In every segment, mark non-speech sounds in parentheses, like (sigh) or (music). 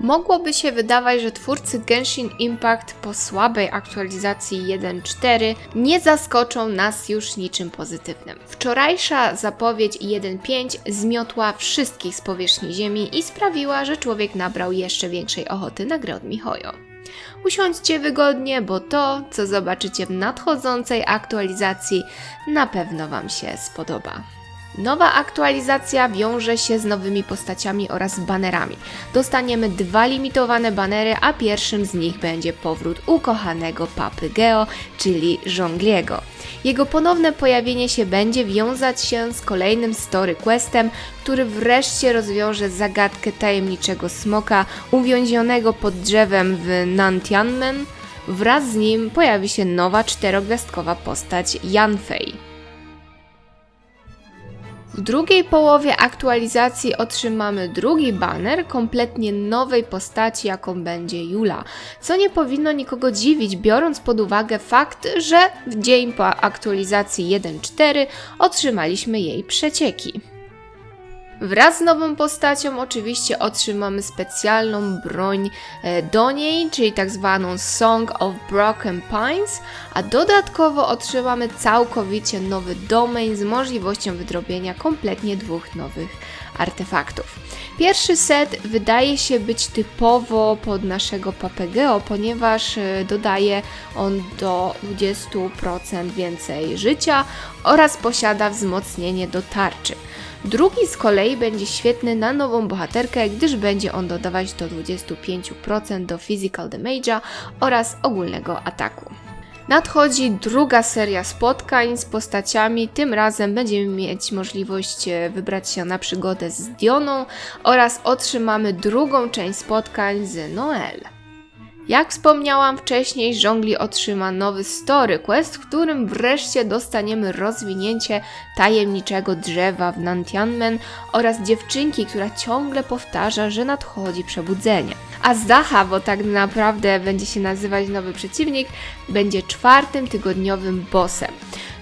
Mogłoby się wydawać, że twórcy Genshin Impact po słabej aktualizacji 1.4 nie zaskoczą nas już niczym pozytywnym. Wczorajsza zapowiedź 1.5 zmiotła wszystkich z powierzchni Ziemi i sprawiła, że człowiek nabrał jeszcze większej ochoty na grę od Mihoyo. Usiądźcie wygodnie, bo to, co zobaczycie w nadchodzącej aktualizacji, na pewno Wam się spodoba. Nowa aktualizacja wiąże się z nowymi postaciami oraz banerami. Dostaniemy dwa limitowane banery, a pierwszym z nich będzie powrót ukochanego papy Geo, czyli Żongliego. Jego ponowne pojawienie się będzie wiązać się z kolejnym story questem, który wreszcie rozwiąże zagadkę tajemniczego smoka uwięzionego pod drzewem w Nantianmen. Wraz z nim pojawi się nowa czterogwiazdkowa postać Yanfei. W drugiej połowie aktualizacji otrzymamy drugi banner kompletnie nowej postaci, jaką będzie Jula, co nie powinno nikogo dziwić, biorąc pod uwagę fakt, że w dzień po aktualizacji 1.4 otrzymaliśmy jej przecieki. Wraz z nową postacią oczywiście otrzymamy specjalną broń e, do niej, czyli tak zwaną Song of Broken Pines, a dodatkowo otrzymamy całkowicie nowy domain z możliwością wydrobienia kompletnie dwóch nowych artefaktów. Pierwszy set wydaje się być typowo pod naszego Papegeo, ponieważ e, dodaje on do 20% więcej życia oraz posiada wzmocnienie do tarczy. Drugi z kolei będzie świetny na nową bohaterkę, gdyż będzie on dodawać do 25% do physical damage'a oraz ogólnego ataku. Nadchodzi druga seria spotkań z postaciami. Tym razem będziemy mieć możliwość e, wybrać się na przygodę z Dioną oraz otrzymamy drugą część spotkań z Noel. Jak wspomniałam wcześniej, Żongli otrzyma nowy story quest, w którym wreszcie dostaniemy rozwinięcie tajemniczego drzewa w Nantianmen oraz dziewczynki, która ciągle powtarza, że nadchodzi przebudzenie. A Zaha, bo tak naprawdę będzie się nazywać nowy przeciwnik, będzie czwartym tygodniowym bossem.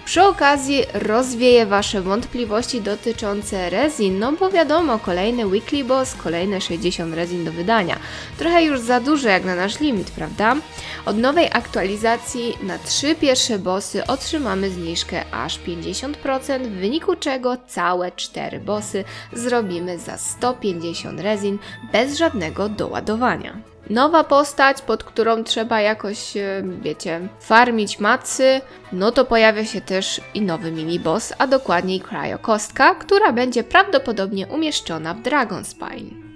Przy okazji rozwieję Wasze wątpliwości dotyczące rezin, no bo wiadomo, kolejny weekly boss, kolejne 60 rezin do wydania. Trochę już za dużo jak na nasz limit, prawda? Od nowej aktualizacji na trzy pierwsze bossy otrzymamy zniżkę aż 50%, w wyniku czego całe cztery bossy zrobimy za 150 rezin bez żadnego doładowania nowa postać, pod którą trzeba jakoś, e, wiecie, farmić macy, no to pojawia się też i nowy mini-boss, a dokładniej Cryokostka, która będzie prawdopodobnie umieszczona w Dragonspine.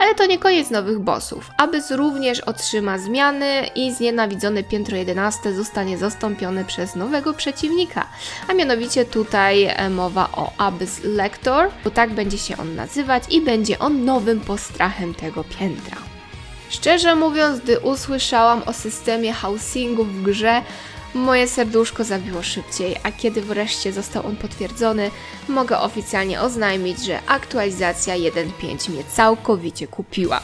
Ale to nie koniec nowych bossów. Abyss również otrzyma zmiany i znienawidzone piętro 11 zostanie zastąpione przez nowego przeciwnika. A mianowicie tutaj e, mowa o Abyss Lector, bo tak będzie się on nazywać i będzie on nowym postrachem tego piętra. Szczerze mówiąc, gdy usłyszałam o systemie housingu w grze, Moje serduszko zabiło szybciej, a kiedy wreszcie został on potwierdzony, mogę oficjalnie oznajmić, że aktualizacja 1.5 mnie całkowicie kupiła.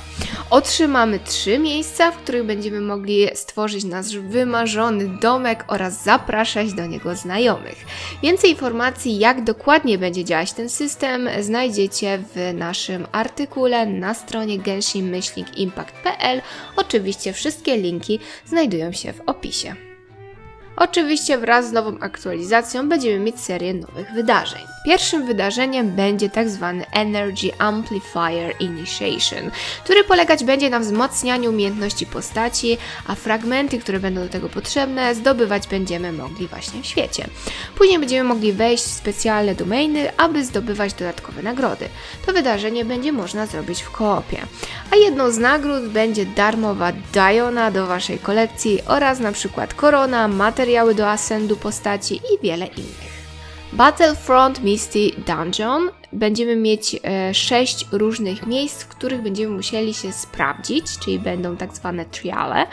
Otrzymamy trzy miejsca, w których będziemy mogli stworzyć nasz wymarzony domek oraz zapraszać do niego znajomych. Więcej informacji, jak dokładnie będzie działać ten system, znajdziecie w naszym artykule na stronie genshin-impact.pl. Oczywiście wszystkie linki znajdują się w opisie. Oczywiście wraz z nową aktualizacją będziemy mieć serię nowych wydarzeń. Pierwszym wydarzeniem będzie tak zwany Energy Amplifier Initiation, który polegać będzie na wzmacnianiu umiejętności postaci, a fragmenty, które będą do tego potrzebne, zdobywać będziemy mogli właśnie w świecie. Później będziemy mogli wejść w specjalne domainy, aby zdobywać dodatkowe nagrody. To wydarzenie będzie można zrobić w koopie. A jedną z nagród będzie darmowa Diona do Waszej kolekcji oraz na przykład korona, materiały do asendu postaci i wiele innych. Battlefront Misty Dungeon będziemy mieć e, sześć różnych miejsc, w których będziemy musieli się sprawdzić, czyli będą tak zwane triale.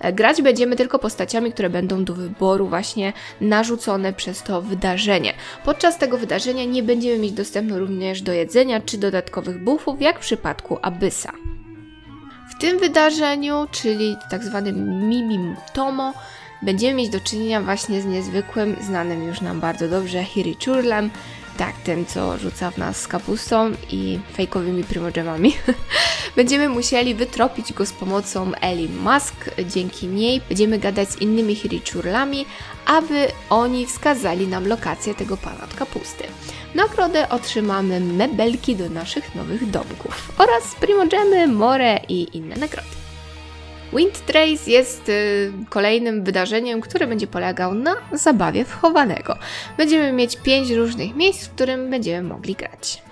E, grać będziemy tylko postaciami, które będą do wyboru właśnie narzucone przez to wydarzenie. Podczas tego wydarzenia nie będziemy mieć dostępu również do jedzenia czy dodatkowych buffów, jak w przypadku Abyssa. W tym wydarzeniu, czyli tak zwanym Mimim Tomo, będziemy mieć do czynienia właśnie z niezwykłym, znanym już nam bardzo dobrze Hirichurlem, Tak, ten co rzuca w nas z kapustą i fejkowymi primogemami. (laughs) Będziemy musieli wytropić go z pomocą Ellie Musk. Dzięki niej będziemy gadać z innymi hirichurlami, aby oni wskazali nam lokację tego pana od kapusty. W nagrodę otrzymamy mebelki do naszych nowych domków oraz primogemy, more i inne nagrody. Wind Trace jest y, kolejnym wydarzeniem, które będzie polegał na zabawie w chowanego. Będziemy mieć pięć różnych miejsc, w którym będziemy mogli grać.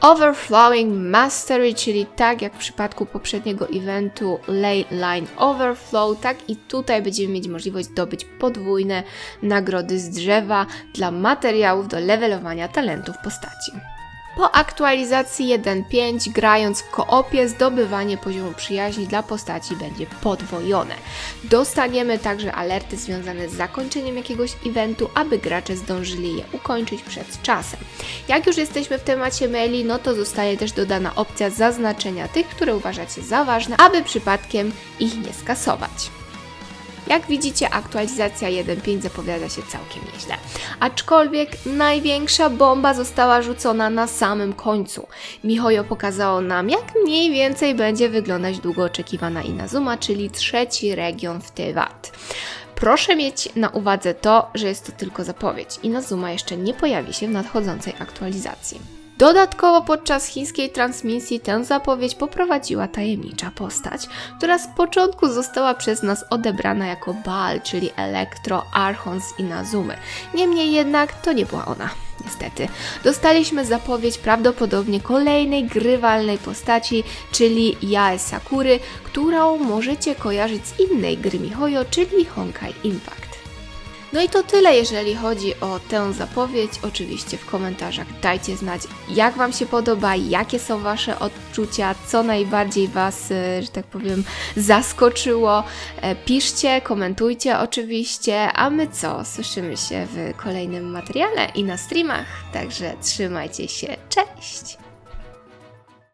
Overflowing Mastery, czyli tak jak w przypadku poprzedniego eventu Ley Line Overflow, tak i tutaj będziemy mieć możliwość zdobyć podwójne nagrody z drzewa dla materiałów do levelowania talentów postaci. Po aktualizacji 1.5, grając w koopie, zdobywanie poziomu przyjaźni dla postaci będzie podwojone. Dostaniemy także alerty związane z zakończeniem jakiegoś eventu, aby gracze zdążyli je ukończyć przed czasem. Jak już jesteśmy w temacie maili, no to zostaje też dodana opcja zaznaczenia tych, które uważacie za ważne, aby przypadkiem ich nie skasować. Jak widzicie, aktualizacja 1.5 zapowiada się całkiem nieźle. Aczkolwiek największa bomba została rzucona na samym końcu. Mihojo pokazało nam, jak mniej więcej będzie wyglądać długo oczekiwana Inazuma, czyli trzeci region w Tewat. Proszę mieć na uwadze to, że jest to tylko zapowiedź. Inazuma jeszcze nie pojawi się w nadchodzącej aktualizacji. Dodatkowo podczas chińskiej transmisji tę zapowiedź poprowadziła tajemnicza postać, która z początku została przez nas odebrana jako Baal, czyli Elektro Archon z Inazumy. Niemniej jednak to nie była ona. Niestety. Dostaliśmy zapowiedź prawdopodobnie kolejnej grywalnej postaci, czyli Yae Sakury, którą możecie kojarzyć z innej gry Mihoyo, czyli Honkai Impact. No i to tyle, jeżeli chodzi o tę zapowiedź. Oczywiście w komentarzach dajcie znać, jak Wam się podoba, jakie są Wasze odczucia, co najbardziej Was, e, że tak powiem, zaskoczyło. E, Piszcie, komentujcie oczywiście, a my co? Słyszymy się w kolejnym materiale i na streamach, także trzymajcie się, cześć!